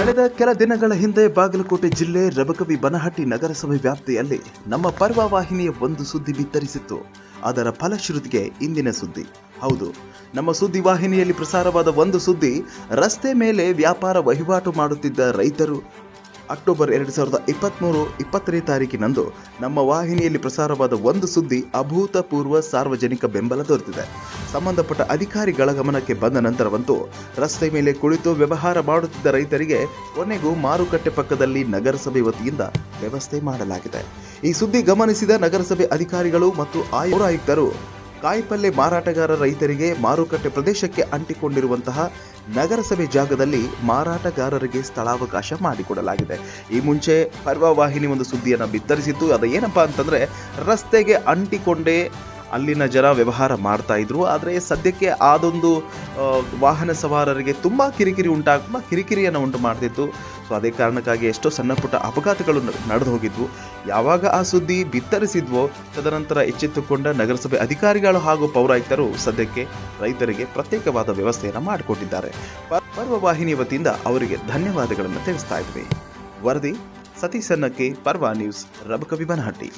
ಕಳೆದ ಕೆಲ ದಿನಗಳ ಹಿಂದೆ ಬಾಗಲಕೋಟೆ ಜಿಲ್ಲೆ ರಬಕವಿ ಬನಹಟ್ಟಿ ನಗರಸಭೆ ವ್ಯಾಪ್ತಿಯಲ್ಲಿ ನಮ್ಮ ಪರ್ವ ವಾಹಿನಿಯ ಒಂದು ಸುದ್ದಿ ಬಿತ್ತರಿಸಿತ್ತು. ಅದರ ಫಲಶ್ರುತಿಗೆ ಇಂದಿನ ಸುದ್ದಿ. ಹೌದು, ನಮ್ಮ ಸುದ್ದಿ ವಾಹಿನಿಯಲ್ಲಿ ಪ್ರಸಾರವಾದ ಒಂದು ಸುದ್ದಿ, ರಸ್ತೆ ಮೇಲೆ ವ್ಯಾಪಾರ ವಹಿವಾಟು ಮಾಡುತ್ತಿದ್ದ ರೈತರು ಅಕ್ಟೋಬರ್ ಎರಡು ಸಾವಿರದ ಇಪ್ಪತ್ತ್ಮೂರು ಇಪ್ಪತ್ತನೇ ತಾರೀಕಿನಂದು ನಮ್ಮ ವಾಹಿನಿಯಲ್ಲಿ ಪ್ರಸಾರವಾದ ಒಂದು ಸುದ್ದಿ ಅಭೂತಪೂರ್ವ ಸಾರ್ವಜನಿಕ ಬೆಂಬಲ ದೊರೆತಿದೆ. ಸಂಬಂಧಪಟ್ಟ ಅಧಿಕಾರಿಗಳ ಗಮನಕ್ಕೆ ಬಂದ ನಂತರವಂತೂ ರಸ್ತೆ ಮೇಲೆ ಕುಳಿತು ವ್ಯವಹಾರ ಮಾಡುತ್ತಿದ್ದ ರೈತರಿಗೆ ಕೊನೆಗೂ ಮಾರುಕಟ್ಟೆ ಪಕ್ಕದಲ್ಲಿ ನಗರಸಭೆ ವತಿಯಿಂದ ವ್ಯವಸ್ಥೆ ಮಾಡಲಾಗಿದೆ. ಈ ಸುದ್ದಿ ಗಮನಿಸಿದ ನಗರಸಭೆ ಅಧಿಕಾರಿಗಳು ಮತ್ತು ಆಯುಕ್ತರು ಕಾಯಿಪಲ್ಲೆ ಮಾರಾಟಗಾರ ರೈತರಿಗೆ ಮಾರುಕಟ್ಟೆ ಪ್ರದೇಶಕ್ಕೆ ಅಂಟಿಕೊಂಡಿರುವಂತಹ ನಗರಸಭೆ ಜಾಗದಲ್ಲಿ ಮಾರಾಟಗಾರರಿಗೆ ಸ್ಥಳಾವಕಾಶ ಮಾಡಿಕೊಡಲಾಗಿದೆ. ಈ ಮುಂಚೆ ಪರ್ವವಾಹಿನಿ ಒಂದು ಸುದ್ದಿಯನ್ನು ಬಿತ್ತರಿಸಿತ್ತು ಅದು ಏನಪ್ಪಾ ಅಂತಂದ್ರೆ ರಸ್ತೆಗೆ ಅಂಟಿಕೊಂಡೇ ಅಲ್ಲಿನ ಜನ ವ್ಯವಹಾರ ಮಾಡ್ತಾ ಇದ್ರು. ಆದರೆ ಸದ್ಯಕ್ಕೆ ಅದೊಂದು ವಾಹನ ಸವಾರರಿಗೆ ತುಂಬ ಕಿರಿಕಿರಿ ಉಂಟಾಗ ಕಿರಿಕಿರಿಯನ್ನು ಉಂಟು ಮಾಡ್ತಿತ್ತು. ಸೊ ಅದೇ ಕಾರಣಕ್ಕಾಗಿ ಎಷ್ಟೋ ಸಣ್ಣ ಪುಟ್ಟ ಅಪಘಾತಗಳು ನಡೆದು ಹೋಗಿದ್ವು. ಯಾವಾಗ ಆ ಸುದ್ದಿ ಬಿತ್ತರಿಸಿದ್ವೋ, ತದನಂತರ ಎಚ್ಚೆತ್ತುಕೊಂಡ ನಗರಸಭೆ ಅಧಿಕಾರಿಗಳು ಹಾಗೂ ಪೌರಾಯುಕ್ತರು ಸದ್ಯಕ್ಕೆ ರೈತರಿಗೆ ಪ್ರತ್ಯೇಕವಾದ ವ್ಯವಸ್ಥೆಯನ್ನು ಮಾಡಿಕೊಟ್ಟಿದ್ದಾರೆ. ಪರ್ವ ವಾಹಿನಿ ವತಿಯಿಂದ ಅವರಿಗೆ ಧನ್ಯವಾದಗಳನ್ನು ತಿಳಿಸ್ತಾ ಇದ್ವಿ. ವರದಿ, ಸತೀಶ್ ಸನ್ನಕ್ಕೆ, ಪರ್ವ ನ್ಯೂಸ್, ರಬಕವಿ ಬನಹಟ್ಟಿ.